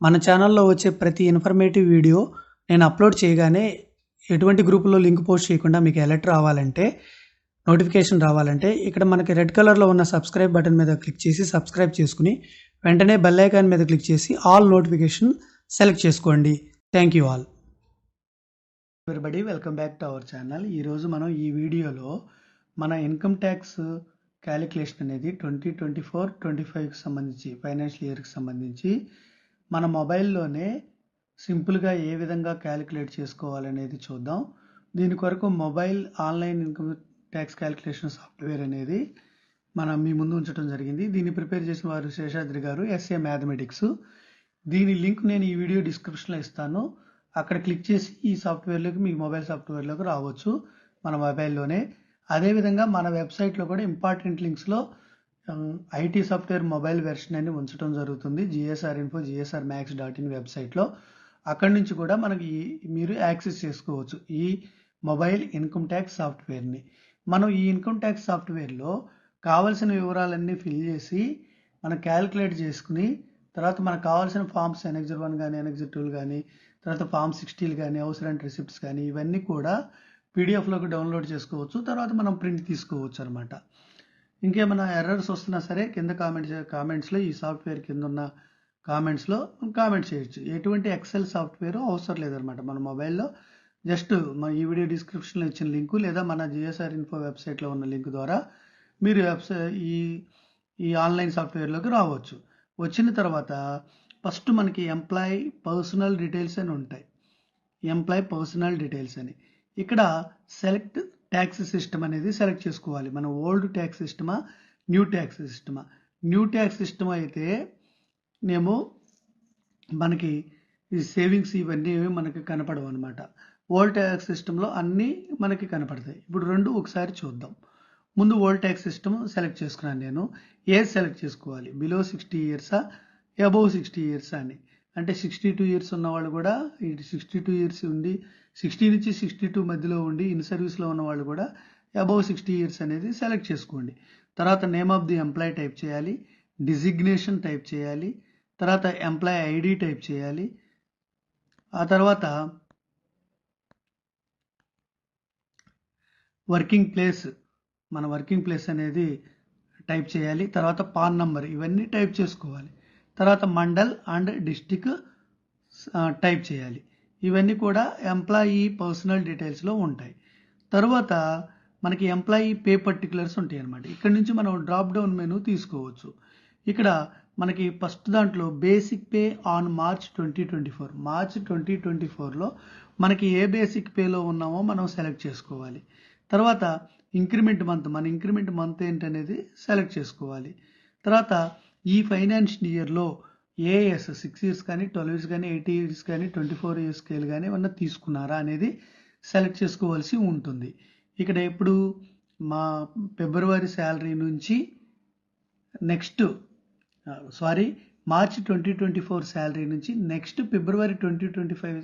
మన ఛానల్లో వచ్చే ప్రతి ఇన్ఫర్మేటివ్ వీడియో నేను అప్లోడ్ చేయగానే ఎటువంటి గ్రూపులో లింక్ పోస్ట్ చేయకుండా మీకు అలర్ట్ రావాలంటే నోటిఫికేషన్ రావాలంటే ఇక్కడ మనకి రెడ్ కలర్లో ఉన్న సబ్స్క్రైబ్ బటన్ మీద క్లిక్ చేసి సబ్స్క్రైబ్ చేసుకుని వెంటనే బెల్ ఐకాన్ మీద క్లిక్ చేసి ఆల్ నోటిఫికేషన్ సెలెక్ట్ చేసుకోండి. Thank you all everybody welcome back to our channel ఈరోజు మనం ఈ వీడియోలో మన ఇన్కమ్ ట్యాక్స్ క్యాలిక్యులేషన్ అనేది ట్వంటీ ట్వంటీ ఫోర్ ట్వంటీ ఫైవ్కి సంబంధించి ఫైనాన్షియల్ ఇయర్కి సంబంధించి మన మొబైల్లోనే సింపుల్గా ఏ విధంగా క్యాలిక్యులేట్ చేసుకోవాలనేది చూద్దాం. దీని కొరకు mobile online income tax calculation software అనేది మనం మీ ముందు ఉంచడం జరిగింది. దీన్ని ప్రిపేర్ చేసిన వారు శేషాద్రి గారు ఎస్ఏ మ్యాథమెటిక్స్. దీని లింక్ నేను ఈ వీడియో డిస్క్రిప్షన్లో ఇస్తాను. అక్కడ క్లిక్ చేసి ఈ సాఫ్ట్వేర్లోకి మీ మొబైల్ సాఫ్ట్వేర్లోకి రావచ్చు మన మొబైల్లోనే. అదేవిధంగా మన వెబ్సైట్లో కూడా ఇంపార్టెంట్ లింక్స్లో ఐటీ సాఫ్ట్వేర్ మొబైల్ వెర్షన్ అని ఉంచడం జరుగుతుంది. GSR info GSR maths dot in వెబ్సైట్లో అక్కడి నుంచి కూడా మనకి ఈ- మీరు యాక్సెస్ చేసుకోవచ్చు ఈ మొబైల్ ఇన్కమ్ ట్యాక్స్ సాఫ్ట్వేర్ని మనం ఈ ఇన్కమ్ ట్యాక్స్ సాఫ్ట్వేర్లో కావాల్సిన వివరాలన్నీ ఫిల్ చేసి మనం క్యాలిక్యులేట్ చేసుకుని తర్వాత మనకు కావాల్సిన ఫామ్స్ ఎనెక్జర్ వన్ కానీ ఎనెక్జర్ టూలు కానీ తర్వాత ఫామ్ సిక్స్టీలు కానీ హౌస్ రెంట్ రిసిప్ట్స్ కానీ ఇవన్నీ కూడా పీడిఎఫ్లోకి డౌన్లోడ్ చేసుకోవచ్చు. తర్వాత మనం ప్రింట్ తీసుకోవచ్చు అనమాట ఇంకేమైనా ఎర్రర్స్ వస్తున్నా సరే కింద కామెంట్స్ కామెంట్స్లో ఈ సాఫ్ట్వేర్ కింద ఉన్న కామెంట్స్లో కామెంట్ చేయొచ్చు. ఎటువంటి ఎక్సెల్ సాఫ్ట్వేర్ అవసరం లేదనమాట మన మొబైల్లో జస్ట్ మన ఈ వీడియో డిస్క్రిప్షన్లో ఇచ్చిన లింకు లేదా మన జిఎస్ఆర్ ఇన్ఫో వెబ్సైట్లో ఉన్న లింక్ ద్వారా మీరు వెబ్సైట్ ఈ ఈ ఆన్లైన్ సాఫ్ట్వేర్లోకి రావచ్చు. వచ్చిన తర్వాత ఫస్ట్ మనకి ఎంప్లాయ్ పర్సనల్ డీటెయిల్స్ అని ఉంటాయి. ఎంప్లాయ్ పర్సనల్ డీటెయిల్స్ అని. ఇక్కడ సెలెక్ట్ ట్యాక్స్ సిస్టమ్ అనేది సెలెక్ట్ చేసుకోవాలి. మన ఓల్డ్ ట్యాక్స్ సిస్టమా న్యూ ట్యాక్స్ సిస్టమా? న్యూ ట్యాక్స్ సిస్టమ్ అయితే మేము మనకి ఈ సేవింగ్స్ ఇవన్నీ మనకి కనపడవు అనమాట ఓల్డ్ ట్యాక్స్ సిస్టంలో అన్నీ మనకి కనపడతాయి. ఇప్పుడు రెండు ఒకసారి చూద్దాం. ముందు ఓల్డ్ ట్యాక్స్ సిస్టమ్ సెలెక్ట్ చేసుకున్నాను నేను. ఏజ్ సెలెక్ట్ చేసుకోవాలి? బిలో సిక్స్టీ ఇయర్సా? అబోవ్ సిక్స్టీ ఇయర్స్ అని. అంటే సిక్స్టీ టూ ఇయర్స్ ఉన్న వాళ్ళు కూడా ఈ సిక్స్టీ టూ ఇయర్స్ ఉండి సిక్స్టీ నుంచి సిక్స్టీ టూ మధ్యలో ఉండి ఇన్ సర్వీస్లో ఉన్న వాళ్ళు కూడా అబౌవ్ సిక్స్టీ ఇయర్స్ అనేది సెలెక్ట్ చేసుకోండి. తర్వాత name of the employee type చేయాలి డిజిగ్నేషన్ టైప్ చేయాలి తర్వాత ఎంప్లాయ్ ఐడి టైప్ చేయాలి. ఆ తర్వాత వర్కింగ్ ప్లేస్ మన వర్కింగ్ ప్లేస్ అనేది టైప్ చేయాలి. తర్వాత పాన్ నంబర్ ఇవన్నీ టైప్ చేసుకోవాలి. తర్వాత మండల్ అండ్ డిస్టిక్ టైప్ చేయాలి. ఇవన్నీ కూడా ఎంప్లాయీ పర్సనల్ డీటెయిల్స్లో ఉంటాయి. తర్వాత మనకి ఎంప్లాయీ పే పర్టికులర్స్ ఉంటాయి అనమాట ఇక్కడ నుంచి మనం డ్రాప్ డౌన్ మెనూ తీసుకోవచ్చు. ఇక్కడ మనకి ఫస్ట్ దాంట్లో basic pay on March twenty twenty four. March twenty twenty ఫోర్లో మనకి ఏ బేసిక్ పేలో ఉన్నామో మనం సెలెక్ట్ చేసుకోవాలి. తర్వాత ఇంక్రిమెంట్ మంత్. మన ఇంక్రిమెంట్ మంత్ ఏంటనేది సెలెక్ట్ చేసుకోవాలి. తర్వాత ఈ ఫైనాన్షియల్ ఇయర్లో ఏఎస్ సిక్స్ ఇయర్స్ కానీ ట్వెల్వ్ ఇయర్స్ కానీ ఎయిటీ ఇయర్స్ కానీ ట్వంటీ ఫోర్ ఇయర్స్ స్కేల్ కానీ ఏమన్నా తీసుకున్నారా అనేది సెలెక్ట్ చేసుకోవాల్సి ఉంటుంది. ఇక్కడ ఎప్పుడు మా ఫిబ్రవరి శాలరీ నుంచి next sorry March twenty twenty four salary నుంచి next February twenty twenty five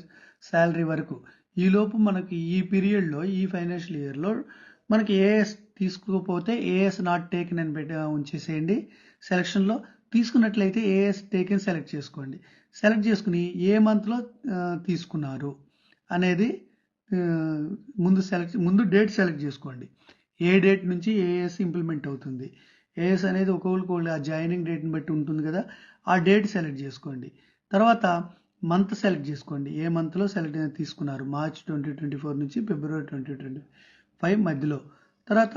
salary వరకు ఈలోపు మనకి ఈ పీరియడ్లో ఈ ఫైనాన్షియల్ ఇయర్లో మనకి ఏఎస్ తీసుకోకపోతే ఏఎస్ నాట్ టేక్ అని పెట్టి ఉంచేసేయండి. సెలక్షన్లో తీసుకున్నట్లయితే ఏఎస్ టేకెన్ సెలెక్ట్ చేసుకోండి. సెలెక్ట్ చేసుకుని ఏ మంత్లో తీసుకున్నారు అనేది ముందు సెలెక్ట్ ముందు డేట్ సెలెక్ట్ చేసుకోండి. ఏ డేట్ నుంచి ఏఎస్ ఇంప్లిమెంట్ అవుతుంది. ఏఎస్ అనేది ఒక్కొక్కరికి ఆ జాయినింగ్ డేట్ని బట్టి ఉంటుంది కదా ఆ డేట్ సెలెక్ట్ చేసుకోండి. తర్వాత మంత్ సెలెక్ట్ చేసుకోండి. ఏ మంత్లో సెలెక్ట్ తీసుకున్నారు. మార్చ్ ట్వంటీ ట్వంటీ ఫోర్ నుంచి ఫిబ్రవరి ట్వంటీ ట్వంటీ ఫైవ్ మధ్యలో. తర్వాత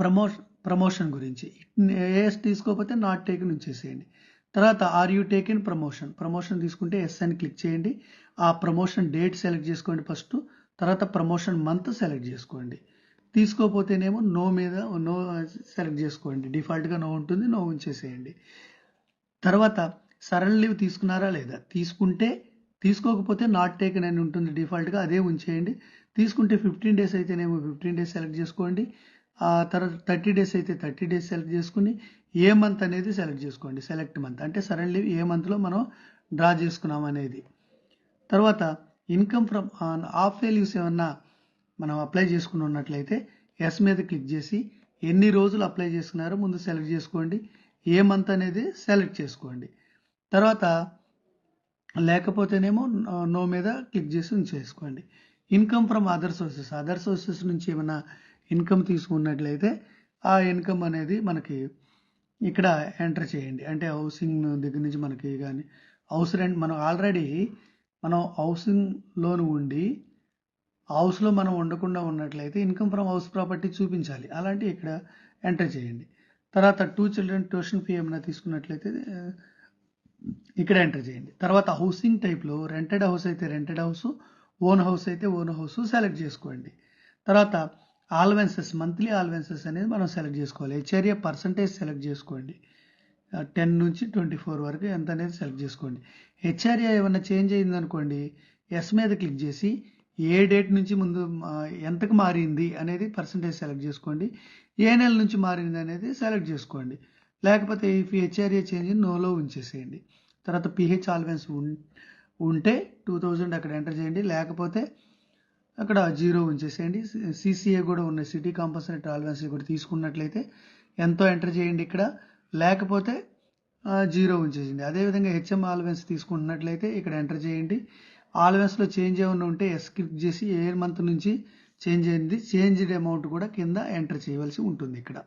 ప్రమోషన్ ప్రమోషన్ గురించి. ఏఎస్ తీసుకోకపోతే నాట్ టేకెన్ ఉంచేసేయండి. తర్వాత are you taken promotion. Promotion తీసుకుంటే ఎస్ అని క్లిక్ చేయండి. ఆ ప్రమోషన్ డేట్ సెలెక్ట్ చేసుకోండి ఫస్ట్. తర్వాత ప్రమోషన్ మంత్ సెలెక్ట్ చేసుకోండి. తీసుకోకపోతేనేమో నో మీద నో సెలెక్ట్ చేసుకోండి. డిఫాల్ట్గా నో ఉంటుంది నో ఉంచేసేయండి. తర్వాత సరళ లీవ్ తీసుకున్నారా లేదా? తీసుకుంటే తీసుకోకపోతే నాట్ టేకెన్ అని ఉంటుంది డిఫాల్ట్గా అదే ఉంచేయండి. తీసుకుంటే ఫిఫ్టీన్ డేస్ అయితేనేమో ఫిఫ్టీన్ డేస్ సెలెక్ట్ చేసుకోండి. తర్వాత థర్టీ డేస్ అయితే థర్టీ డేస్ సెలెక్ట్ చేసుకుని ఏ మంత్ అనేది సెలెక్ట్ చేసుకోండి సెలెక్ట్ మంత్. అంటే సడన్లీ లీవ్ ఏ మంత్లో మనం డ్రా చేసుకున్నాం అనేది. తర్వాత income from of way leaves ఏమన్నా మనం అప్లై చేసుకుని ఉన్నట్లయితే ఎస్ మీద క్లిక్ చేసి ఎన్ని రోజులు అప్లై చేసుకున్నారో ముందు సెలెక్ట్ చేసుకోండి ఏ మంత్ అనేది సెలెక్ట్ చేసుకోండి. తర్వాత లేకపోతేనేమో నో- నో మీద క్లిక్ చేసి ఉంచేసుకోండి. Income from other sources other sources నుంచి ఏమైనా ఇన్కమ్ తీసుకున్నట్లయితే ఆ ఇన్కమ్ అనేది మనకి ఇక్కడ ఎంటర్ చేయండి. అంటే హౌసింగ్ దగ్గర నుంచి మనకి కానీ హౌస్ రెంట్ మనం ఆల్రెడీ మనం హౌసింగ్ లోన్ ఉండి హౌస్లో మనం ఉండకుండా ఉన్నట్లయితే ఇన్కమ్ ఫ్రమ్ హౌస్ ప్రాపర్టీ చూపించాలి. అలాంటి ఇక్కడ ఎంటర్ చేయండి. తర్వాత టూ చిల్డ్రన్ ట్యూషన్ ఫీ ఏమైనా తీసుకున్నట్లయితే ఇక్కడ ఎంటర్ చేయండి. తర్వాత హౌసింగ్ టైప్లో రెంటెడ్ హౌస్ అయితే రెంటెడ్ హౌస్ ఓన్ హౌస్ అయితే ఓన్ హౌస్ సెలెక్ట్ చేసుకోండి. తర్వాత ఆల్వెన్సెస్ మంత్లీ ఆల్వెన్సెస్ అనేది మనం సెలెక్ట్ చేసుకోవాలి. హెచ్ఆర్ఏ పర్సంటేజ్ సెలెక్ట్ చేసుకోండి. టెన్ నుంచి ట్వంటీ ఫోర్ వరకు ఎంత అనేది సెలెక్ట్ చేసుకోండి. హెచ్ఆర్ఏ ఏమైనా చేంజ్ అయిందనుకోండి ఎస్ మీద క్లిక్ చేసి ఏ డేట్ నుంచి ముందు ఎంతకు మారింది అనేది పర్సంటేజ్ సెలెక్ట్ చేసుకోండి. ఏ నెల నుంచి మారింది అనేది సెలెక్ట్ చేసుకోండి. లేకపోతే ఇఫ్ హెచ్ఆర్ఏ చేంజ్ నోలో ఉంచేసేయండి. తర్వాత పిహెచ్ ఆల్వెన్స్ ఉంటే టూ థౌజండ్ అక్కడ ఎంటర్ చేయండి. లేకపోతే అక్కడ జీరో ఉంచేసేయండి. సిసిఏ కూడా ఉన్న సిటీ కాంపల్సరీ ఆల్వెన్స్ కూడా తీసుకున్నట్లయితే ఎంతో ఎంటర్ చేయండి ఇక్కడ. లేకపోతే జీరో ఉంచేసింది అదేవిధంగా హెచ్ఎం ఆల్వెన్స్ తీసుకుంటున్నట్లయితే ఇక్కడ ఎంటర్ చేయండి. ఆల్వెన్స్లో చేంజ్ ఏమైనా ఉంటే ఎస్ క్లిక్ చేసి ఏ మంత్ నుంచి చేంజ్ అయింది. చేంజ్డ్ అమౌంట్ కూడా కింద ఎంటర్ చేయవలసి ఉంటుంది ఇక్కడ.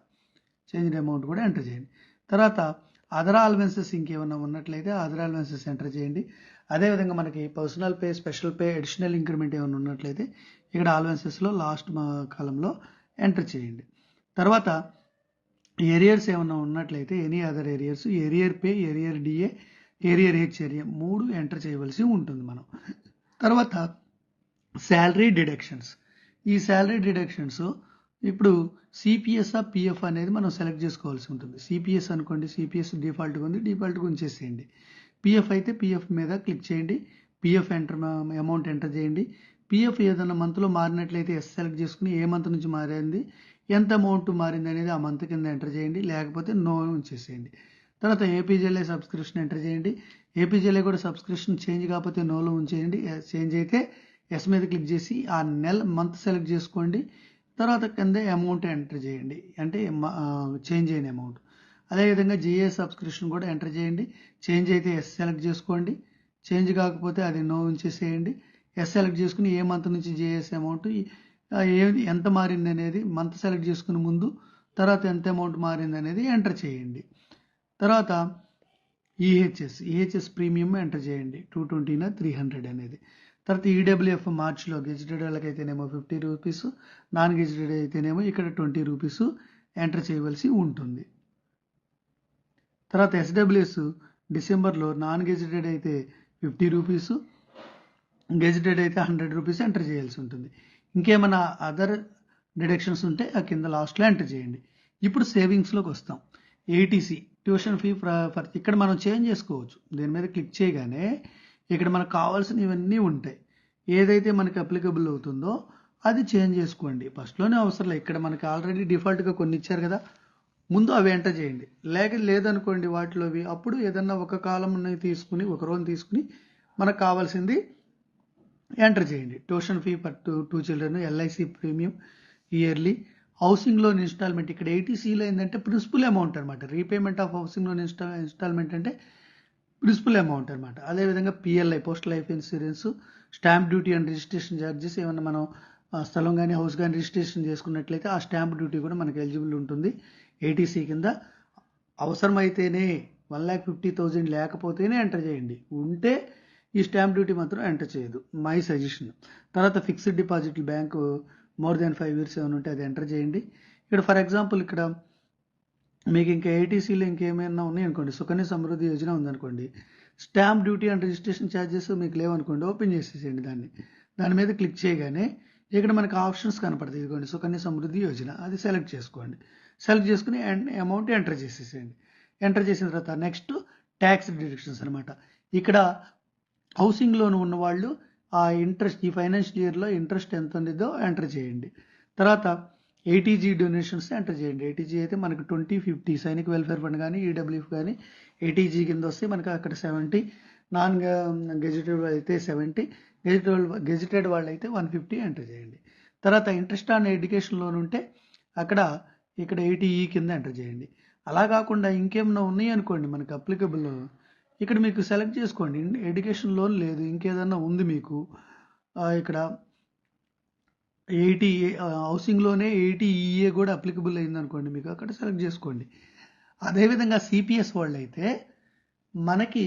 చేంజ్డ్ అమౌంట్ కూడా ఎంటర్ చేయండి. తర్వాత అదర్ ఆల్వెన్సెస్ ఇంకేమైనా ఉన్నట్లయితే అదర్ ఆల్వెన్సెస్ ఎంటర్ చేయండి. అదేవిధంగా మనకి personal pay special pay additional increment ఏమైనా ఉన్నట్లయితే ఇక్కడ ఆల్వెన్సెస్లో లాస్ట్ కాలంలో ఎంటర్ చేయండి. తర్వాత ఏరియర్స్ ఏమైనా ఉన్నట్లయితే any other arrears arrear pay arrear DA arrear HRA మూడు ఎంటర్ చేయవలసి ఉంటుంది మనం. తర్వాత శాలరీ డిడక్షన్స్ ఈ శాలరీ డిడక్షన్స్ ఇప్పుడు సిపిఎస్ పిఎఫ్ అనేది మనం సెలెక్ట్ చేసుకోవాల్సి ఉంటుంది. సిపిఎస్ అనుకోండి సిపిఎస్ డిఫాల్ట్గా ఉంది డిఫాల్ట్గా ఉంచేసేయండి. పిఎఫ్ అయితే పిఎఫ్ మీద క్లిక్ చేయండి. పిఎఫ్ ఎంటర్ అమౌంట్ ఎంటర్ చేయండి. పిఎఫ్ ఏదైనా మంత్లో మారినట్లయితే ఎస్ సెలెక్ట్ చేసుకుని ఏ మంత్ నుంచి మారింది ఎంత అమౌంట్ మారింది అనేది ఆ మంత్ కింద ఎంటర్ చేయండి. లేకపోతే నో ఉంచేసేయండి. తర్వాత ఏపీజేలే సబ్స్క్రిప్షన్ ఎంటర్ చేయండి. ఏపీజేలే కూడా సబ్స్క్రిప్షన్ చేంజ్ కాకపోతే నోలో ఉంచేయండి. చేంజ్ అయితే ఎస్ మీద క్లిక్ చేసి ఆ నెల మంత్ సెలెక్ట్ చేసుకోండి. తర్వాత కింద అమౌంట్ ఎంటర్ చేయండి. అంటే చేంజ్ అయిన అమౌంట్ అదేవిధంగా జిఏ సబ్స్క్రిప్షన్ కూడా ఎంటర్ చేయండి. చేంజ్ అయితే ఎస్ సెలెక్ట్ చేసుకోండి. చేంజ్ కాకపోతే అది నో ఉంచేసేయండి. ఎస్ సెలెక్ట్ చేసుకుని ఏ మంత్ నుంచి జిఎస్ అమౌంట్ ఏ ఎంత మారింది అనేది మంత్ సెలెక్ట్ చేసుకుని ముందు తర్వాత ఎంత అమౌంట్ మారింది అనేది ఎంటర్ చేయండి. తర్వాత ఈహెచ్ఎస్ ఈహెచ్ఎస్ ప్రీమియం ఎంటర్ చేయండి. టూ ట్వంటీనా త్రీ హండ్రెడ్ అనేది. తర్వాత ఈడబ్ల్యూఎఫ్ మార్చ్లో గెజిటెడ్ వాళ్ళకి అయితేనేమో ఫిఫ్టీ రూపీస్ నాన్ గెజిటెడ్ అయితేనేమో ఇక్కడ ట్వంటీ రూపీస్ ఎంటర్ చేయవలసి ఉంటుంది. తర్వాత ఎస్డబ్ల్యూఎస్ డిసెంబర్లో నాన్ గెజిటెడ్ అయితే ఫిఫ్టీ రూపీస్ గెజిటెడ్ అయితే హండ్రెడ్ రూపీస్ ఎంటర్ చేయాల్సి ఉంటుంది. ఇంకేమైనా అదర్ డిడక్షన్స్ ఉంటే ఆ కింద లాస్ట్లో ఎంటర్ చేయండి. ఇప్పుడు సేవింగ్స్లోకి వస్తాం. ఏటీసీ ట్యూషన్ ఫీ ఫర్ ఇక్కడ మనం చేంజ్ చేసుకోవచ్చు. దీని మీద క్లిక్ చేయగానే ఇక్కడ మనకు కావాల్సిన ఇవన్నీ ఉంటాయి. ఏదైతే మనకి అప్లికబుల్ అవుతుందో అది చేంజ్ చేసుకోండి. ఫస్ట్లోనే అవసరం లేదు. ఇక్కడ మనకి ఆల్రెడీ డిఫాల్ట్గా కొన్ని ఇచ్చారు కదా. ముందు అవి ఎంటర్ చేయండి. లేక లేదనుకోండి వాటిలోవి. అప్పుడు ఏదన్నా ఒక కాలం తీసుకుని ఒక రోజు తీసుకుని మనకు కావాల్సింది ఎంటర్ చేయండి. Tuition fee for two two children LIC premium yearly. Housing loan installment. ఇక్కడ ఏటీసీలో ఏంటంటే ప్రిన్సిపల్ అమౌంట్ అనమాట repayment of housing loan insta installment అంటే ప్రిన్సిపల్ అమౌంట్ అనమాట అదేవిధంగా PLI post life insurance stamp duty and registration charges ఏమన్నా మనం స్థలం కానీ హౌస్ కానీ రిజిస్ట్రేషన్ చేసుకున్నట్లయితే ఆ స్టాంప్ డ్యూటీ కూడా మనకి ఎలిజిబుల్ ఉంటుంది. ఏటీసీ కింద అవసరమైతేనే వన్ ల్యాక్ ఫిఫ్టీ థౌజండ్ లేకపోతేనే ఎంటర్ చేయండి. ఉంటే ఈ స్టాంప్ డ్యూటీ మాత్రం ఎంటర్ చేయదు. My suggestion. తర్వాత fixed deposit bank more than five years ఏమైనా ఉంటే అది ఎంటర్ చేయండి. ఇక్కడ ఫర్ ఎగ్జాంపుల్ ఇక్కడ మీకు ఇంకా ఏటీసీలో ఇంకేమైనా ఉన్నాయి అనుకోండి. సుకన్య సమృద్ధి యోజన ఉందనుకోండి. Stamp duty and registration charges మీకు లేవనుకోండి ఓపెన్ చేసేసేయండి దాన్ని. దాని మీద క్లిక్ చేయగానే ఇక్కడ మనకు ఆప్షన్స్ కనపడతాయి. ఇదిగోండి సుకన్య సమృద్ధి యోజన. అది సెలెక్ట్ చేసుకోండి. సెలెక్ట్ చేసుకుని అమౌంట్ ఎంటర్ చేసేసేయండి. ఎంటర్ చేసిన తర్వాత నెక్స్ట్ ట్యాక్స్ డిడక్షన్స్ అనమాట ఇక్కడ హౌసింగ్ లోన్ ఉన్న వాళ్ళు ఆ ఇంట్రెస్ట్ ఈ ఫైనాన్షియల్ ఇయర్లో ఇంట్రెస్ట్ ఎంత ఉందో ఎంటర్ చేయండి. తర్వాత ఏటీజీ డొనేషన్స్ ఎంటర్ చేయండి. ఏటీజీ అయితే మనకు twenty fifty Sainik welfare fund కానీ ఈడబ్ల్యూఎఫ్ కానీ ఏటీజీ కింద వస్తే మనకు అక్కడ సెవెంటీ నాన్ గెజిటెడ్ అయితే సెవెంటీ గెజిటెడ్ గెజిటెడ్ వాళ్ళు అయితే వన్ ఫిఫ్టీ ఎంటర్ చేయండి. తర్వాత ఇంట్రెస్ట్ ఆన్ ఎడ్యుకేషన్ లోన్ ఉంటే అక్కడ ఇక్కడ ఎయిటీ ఈ కింద ఎంటర్ చేయండి. అలా కాకుండా ఇంకేమైనా ఉన్నాయి అనుకోండి మనకు అప్లికబుల్ ఇక్కడ మీకు సెలెక్ట్ చేసుకోండి. ఎడ్యుకేషన్ లోన్ లేదు. ఇంకేదన్నా ఉంది మీకు. ఇక్కడ ఎయిటీ హౌసింగ్లోనే ఎయిటీ ఈఏ కూడా అప్లికబుల్ అయింది అనుకోండి మీకు. అక్కడ సెలెక్ట్ చేసుకోండి. అదేవిధంగా సిపిఎస్ వాళ్ళు అయితే మనకి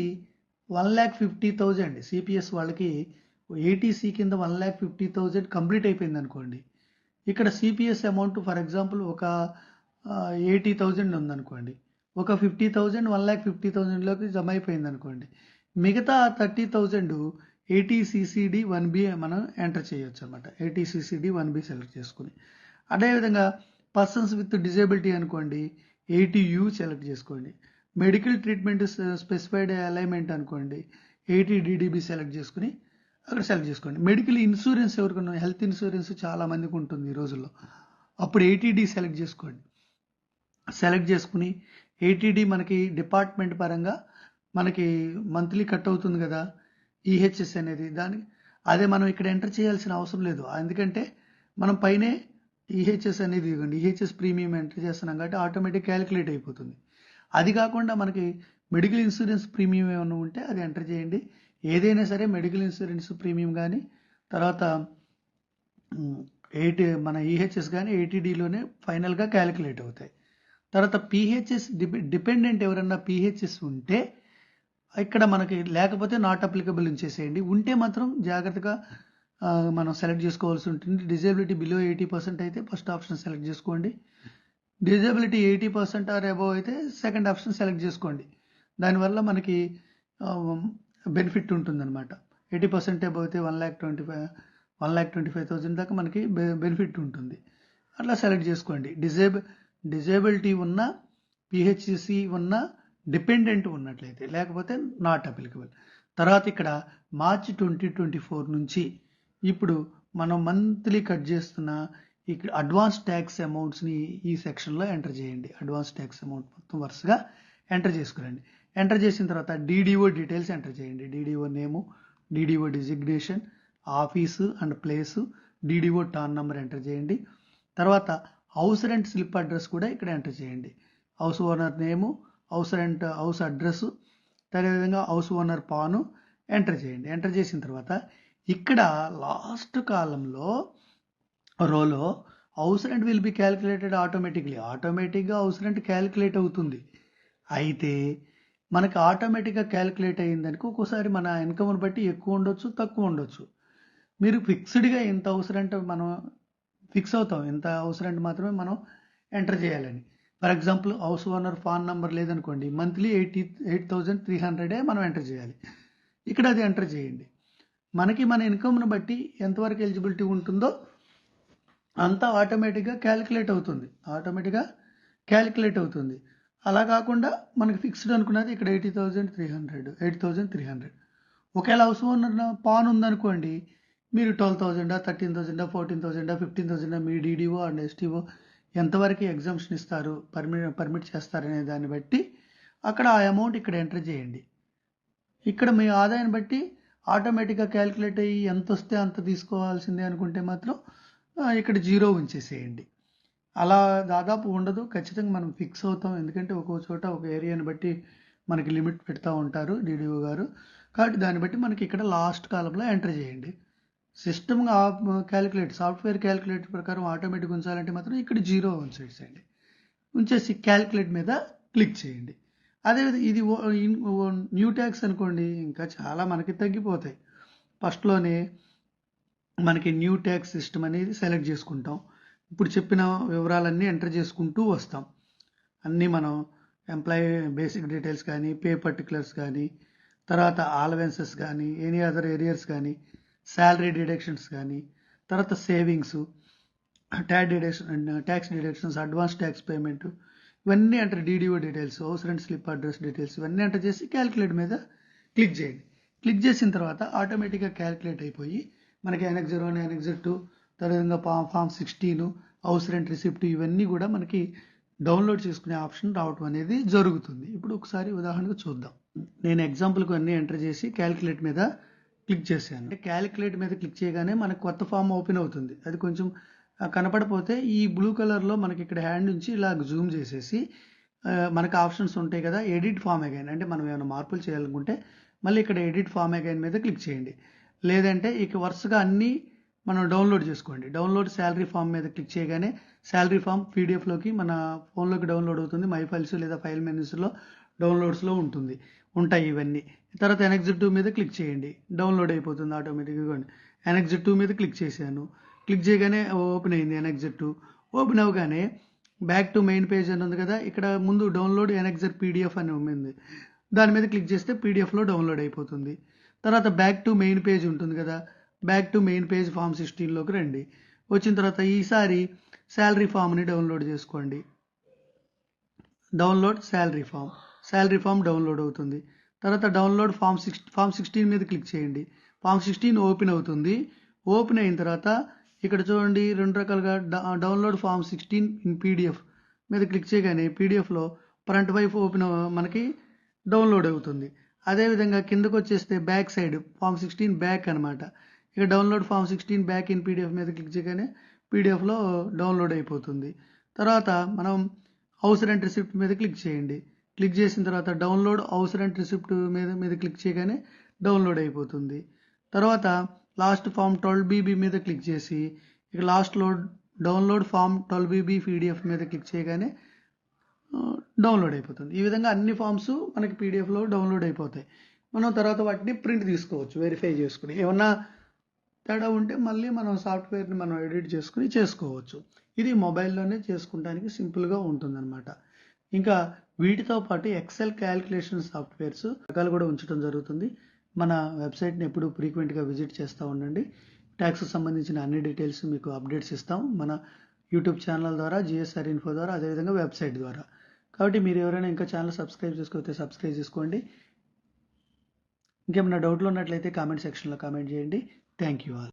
one lakh fifty thousand CPS వాళ్ళకి ఏటీసీ కింద one lakh fifty thousand complete అయిపోయింది అనుకోండి. ఇక్కడ సిపిఎస్ అమౌంట్ ఫర్ ఎగ్జాంపుల్ ఒక ఎయిటీ థౌజండ్ ఉందనుకోండి. ఒక fifty thousand one lakh fifty థౌజండ్లోకి జమ అయిపోయింది అనుకోండి మిగతా thirty thousand eighty CCD one B మనం ఎంటర్ చేయొచ్చు అనమాట eighty CCD one B select చేసుకుని. అదేవిధంగా పర్సన్స్ విత్ డిజేబిలిటీ అనుకోండి ఎయిటీ యూ సెలెక్ట్ చేసుకోండి. మెడికల్ ట్రీట్మెంట్ స్పెసిఫైడ్ అలైన్మెంట్ అనుకోండి ఎయిటీ డిడిబి సెలెక్ట్ చేసుకుని అక్కడ సెలెక్ట్ చేసుకోండి. మెడికల్ ఇన్సూరెన్స్ ఎవరికన్నా హెల్త్ ఇన్సూరెన్స్ చాలా మందికి ఉంటుంది ఈ రోజుల్లో. అప్పుడు ఏటీడీ సెలెక్ట్ చేసుకోండి. సెలెక్ట్ చేసుకుని ఏటీడీ మనకి డిపార్ట్మెంట్ పరంగా మనకి మంత్లీ కట్ అవుతుంది కదా ఈహెచ్ఎస్ అనేది. దానికి అదే మనం ఇక్కడ ఎంటర్ చేయాల్సిన అవసరం లేదు. ఎందుకంటే మనం పైనే ఈహెచ్ఎస్ అనేది ఇవ్వండి. ఈహెచ్ఎస్ ప్రీమియం ఎంటర్ చేస్తున్నాం కాబట్టి ఆటోమేటిక్ క్యాలిక్యులేట్ అయిపోతుంది. అది కాకుండా మనకి మెడికల్ ఇన్సూరెన్స్ ప్రీమియం ఏమైనా ఉంటే అది ఎంటర్ చేయండి. ఏదైనా సరే మెడికల్ ఇన్సూరెన్స్ ప్రీమియం కానీ తర్వాత ఎయిట్ మన ఈహెచ్ఎస్ కానీ ఏటీడీలోనే ఫైనల్గా క్యాలిక్యులేట్ అవుతాయి. తర్వాత పిహెచ్ఎస్ డిపెండెంట్ ఎవరన్నా పిహెచ్ఎస్ ఉంటే ఇక్కడ మనకి లేకపోతే నాట్ అప్లికబుల్ ఉంచేసేయండి. ఉంటే మాత్రం జాగ్రత్తగా మనం సెలెక్ట్ చేసుకోవాల్సి ఉంటుంది. డిజేబిలిటీ బిలో ఎయిటీ పర్సెంట్ అయితే ఫస్ట్ ఆప్షన్ సెలెక్ట్ చేసుకోండి. Disability eighty percent or above అయితే సెకండ్ ఆప్షన్ సెలెక్ట్ చేసుకోండి. దానివల్ల మనకి బెనిఫిట్ ఉంటుందన్నమాట. ఎయిటీ పర్సెంట్ అబవ్ అయితే one lakh twenty five one lakh twenty five thousand దాకా మనకి బెనిఫిట్ ఉంటుంది. అట్లా సెలెక్ట్ చేసుకోండి. డిజేబుల్ డిజేబిలిటీ ఉన్న పిహెచ్సి ఉన్న డిపెండెంట్ ఉన్నట్లయితే లేకపోతే నాట్ అప్లికబుల్. తర్వాత ఇక్కడ మార్చి ట్వంటీ ట్వంటీ ఫోర్ నుంచి ఇప్పుడు మనం మంత్లీ కట్ చేస్తున్న ఇక్కడ అడ్వాన్స్ ట్యాక్స్ అమౌంట్స్ని ఈ సెక్షన్లో ఎంటర్ చేయండి. అడ్వాన్స్ ట్యాక్స్ అమౌంట్ మొత్తం వరుసగా ఎంటర్ చేసుకురండి. ఎంటర్ చేసిన తర్వాత డీడీఓ డీటెయిల్స్ ఎంటర్ చేయండి. DDO name DDO designation office and place DDO TAN number enter చేయండి. తర్వాత హౌస్ రెంట్ స్లిప్ అడ్రస్ కూడా ఇక్కడ ఎంటర్ చేయండి. House owner name house rent house address అదేవిధంగా హౌస్ ఓనర్ పాను ఎంటర్ చేయండి. ఎంటర్ చేసిన తర్వాత ఇక్కడ లాస్ట్ కాలంలో రోలో house rent will be calculated automatically ఆటోమేటిక్గా హౌస్ రెంట్ క్యాలిక్యులేట్ అవుతుంది. అయితే మనకి ఆటోమేటిక్గా క్యాలిక్యులేట్ అయ్యిందనుకో ఒక్కోసారి మన ఇన్కమ్ని బట్టి ఎక్కువ ఉండొచ్చు తక్కువ ఉండొచ్చు. మీరు ఫిక్స్డ్గా ఎంత అవసరంటే మనం ఫిక్స్ అవుతాం. ఎంత హౌస్ మాత్రమే మనం ఎంటర్ చేయాలని. For example house owner PAN number లేదనుకోండి monthly eighty eight thousand three హండ్రెడే మనం ఎంటర్ చేయాలి. ఇక్కడ అది ఎంటర్ చేయండి. మనకి మన ఇన్కమ్ను బట్టి ఎంతవరకు ఎలిజిబిలిటీ ఉంటుందో అంతా ఆటోమేటిక్గా క్యాలిక్యులేట్ అవుతుంది. ఆటోమేటిక్గా క్యాలిక్యులేట్ అవుతుంది. అలా కాకుండా మనకి ఫిక్స్డ్ అనుకున్నది ఇక్కడ eighty thousand three hundred eight thousand three hundred ఒకవేళ హౌస్ ఓనర్ పాన్ ఉందనుకోండి మీరు ట్వెల్వ్ థౌజండా థర్టీన్ థౌజండా ఫోర్టీన్ థౌజండా ఫిఫ్టీన్ థౌజండా మీ డీడీఓ అండ్ ఎస్టీఓ ఎంతవరకు ఎగ్జామ్షన్ ఇస్తారు పర్మిట్ పర్మిట్ చేస్తారనే దాన్ని బట్టి అక్కడ ఆ అమౌంట్ ఇక్కడ ఎంటర్ చేయండి. ఇక్కడ మీ ఆదాయాన్ని బట్టి ఆటోమేటిక్గా క్యాలిక్యులేట్ అయ్యి ఎంత వస్తే అంత తీసుకోవాల్సిందే అనుకుంటే మాత్రం ఇక్కడ జీరో ఉంచేసేయండి. అలా దాదాపు ఉండదు. ఖచ్చితంగా మనం ఫిక్స్ అవుతాం. ఎందుకంటే ఒక్కో చోట ఒక ఏరియాని బట్టి మనకి లిమిట్ పెడతా ఉంటారు డీడీఓ గారు. కాబట్టి దాన్ని బట్టి మనకి ఇక్కడ లాస్ట్ కాలంలో ఎంటర్ చేయండి. సిస్టమ్ క్యాలిక్యులేట్ సాఫ్ట్వేర్ క్యాలిక్యులేట్ ప్రకారం ఆటోమేటిక్ ఉంచాలంటే మాత్రం ఇక్కడ జీరో ఉంచేసేయండి. ఉంచేసి క్యాలిక్యులేట్ మీద క్లిక్ చేయండి. అదేవిధంగా ఇది న్యూ ట్యాక్స్ అనుకోండి ఇంకా చాలా మనకి తగ్గిపోతాయి. ఫస్ట్లోనే మనకి న్యూ ట్యాక్స్ సిస్టమ్ అనేది సెలెక్ట్ చేసుకుంటాం. ఇప్పుడు చెప్పిన వివరాలన్నీ ఎంటర్ చేసుకుంటూ వస్తాం. అన్నీ మనం ఎంప్లాయీ బేసిక్ డీటెయిల్స్ కానీ పే పర్టికులర్స్ కానీ తర్వాత ఆలవెన్సెస్ కానీ ఎనీ అదర్ ఏరియాస్ కానీ శాలరీ డిడక్షన్స్ కానీ తర్వాత savings tax deduction tax deductions advance tax payment ఇవన్నీ enter DDO details house rent slip address details ఇవన్నీ ఎంటర్ చేసి క్యాలిక్యులేట్ మీద క్లిక్ చేయండి. క్లిక్ చేసిన తర్వాత ఆటోమేటిక్గా క్యాలిక్యులేట్ అయిపోయి మనకి ఎనెక్జర్ వన్ ఎనెక్జర్ టూ అదేవిధంగా form form sixteen house rent receipt ఇవన్నీ కూడా మనకి డౌన్లోడ్ చేసుకునే ఆప్షన్ రావటం అనేది జరుగుతుంది. ఇప్పుడు ఒకసారి ఉదాహరణకు చూద్దాం. నేను ఎగ్జాంపుల్కి అన్నీ ఎంటర్ చేసి క్యాలిక్యులేట్ మీద క్లిక్ చేశాను. అంటే క్యాలిక్యులేట్ మీద క్లిక్ చేయగానే మనకు కొత్త ఫామ్ ఓపెన్ అవుతుంది. అది కొంచెం కనపడపోతే ఈ బ్లూ కలర్లో మనకి ఇక్కడ హ్యాండ్ నుంచి ఇలా జూమ్ చేసేసి మనకు ఆప్షన్స్ ఉంటాయి కదా ఎడిట్ ఫామ్ అగైన్ అంటే మనం ఏమైనా మార్పులు చేయాలనుకుంటే మళ్ళీ ఇక్కడ ఎడిట్ ఫామ్ అగైన్ మీద క్లిక్ చేయండి. లేదంటే ఇక వరుసగా అన్నీ మనం డౌన్లోడ్ చేసుకోండి. డౌన్లోడ్ శాలరీ ఫామ్ మీద క్లిక్ చేయగానే శాలరీ ఫామ్ పీడిఎఫ్లోకి మన ఫోన్లోకి డౌన్లోడ్ అవుతుంది. మై ఫైల్స్ లేదా ఫైల్ మెనూస్లో డౌన్లోడ్స్లో ఉంటుంది. ఉంటాయి ఇవన్నీ. తర్వాత ఎనెక్జిట్ టూ మీద క్లిక్ చేయండి. డౌన్లోడ్ అయిపోతుంది ఆటోమేటిక్గా ఇదిగోండి ఎనెక్జిట్ టూ మీద క్లిక్ చేశాను. క్లిక్ చేయగానే ఓపెన్ అయింది ఎనెక్జిట్ టూ. ఓపెన్ అవ్వగానే బ్యాక్ టు మెయిన్ పేజ్ అని ఉంది కదా ఇక్కడ ముందు డౌన్లోడ్ ఎనెక్జర్ పీడిఎఫ్ అని ఉంది. దాని మీద క్లిక్ చేస్తే పీడిఎఫ్లో డౌన్లోడ్ అయిపోతుంది. తర్వాత బ్యాక్ టు మెయిన్ పేజ్ ఉంటుంది కదా back to main page form సిక్స్టీన్లోకి రండి. వచ్చిన తర్వాత ఈసారి శాలరీ ఫామ్ని డౌన్లోడ్ చేసుకోండి. Download salary form salary form download అవుతుంది. తర్వాత download form six form sixteen మీద క్లిక్ చేయండి. ఫామ్ సిక్స్టీన్ ఓపెన్ అవుతుంది. ఓపెన్ అయిన తర్వాత ఇక్కడ చూడండి రెండు రకాలుగా download form sixteen in PDF మీద క్లిక్ చేయగానే పీడిఎఫ్లో ఫ్రంట్ వైపు ఓపెన్ మనకి డౌన్లోడ్ అవుతుంది. అదేవిధంగా కిందకు వచ్చేస్తే back side form sixteen back అనమాట ఇక download form sixteen back in PDF మీద క్లిక్ చేయగానే పీడిఎఫ్లో డౌన్లోడ్ అయిపోతుంది. తర్వాత మనం హౌస్ రెంట్ రిసిప్ట్ మీద క్లిక్ చేయండి. క్లిక్ చేసిన తర్వాత డౌన్లోడ్ హౌస్ రెంట్ రిసిప్ట్ మీద మీద క్లిక్ చేయగానే డౌన్లోడ్ అయిపోతుంది. తర్వాత లాస్ట్ ఫామ్ ట్వెల్వ్ బీబీ మీద క్లిక్ చేసి ఇక లాస్ట్లో download form twelve BB PDF మీద క్లిక్ చేయగానే డౌన్లోడ్ అయిపోతుంది. ఈ విధంగా అన్ని ఫామ్స్ మనకి పీడిఎఫ్లో డౌన్లోడ్ అయిపోతాయి. మనం తర్వాత వాటిని ప్రింట్ తీసుకోవచ్చు వెరిఫై చేసుకుని. ఏమన్నా తేడా ఉంటే మళ్ళీ మనం సాఫ్ట్వేర్ని మనం ఎడిట్ చేసుకుని చేసుకోవచ్చు. ఇది మొబైల్లోనే చేసుకుంటానికి సింపుల్గా ఉంటుందన్నమాట. ఇంకా వీటితో పాటు ఎక్సెల్ క్యాలిక్యులేషన్ సాఫ్ట్వేర్స్ రకాలు కూడా ఉంచడం జరుగుతుంది. మన వెబ్సైట్ని ఎప్పుడు ఫ్రీక్వెంట్గా విజిట్ చేస్తూ ఉండండి. ట్యాక్స్ సంబంధించిన అన్ని డీటెయిల్స్ మీకు అప్డేట్స్ ఇస్తాం. మన యూట్యూబ్ ఛానల్ ద్వారా జిఎస్ఆర్ ఇన్ఫో ద్వారా అదేవిధంగా వెబ్సైట్ ద్వారా. కాబట్టి మీరు ఎవరైనా ఇంకా ఛానల్ సబ్స్క్రైబ్ చేసుకోతే సబ్స్క్రైబ్ చేసుకోండి. ఇంకేమైనా డౌట్లు ఉన్నట్లయితే కామెంట్ సెక్షన్లో కామెంట్ చేయండి. Thank you all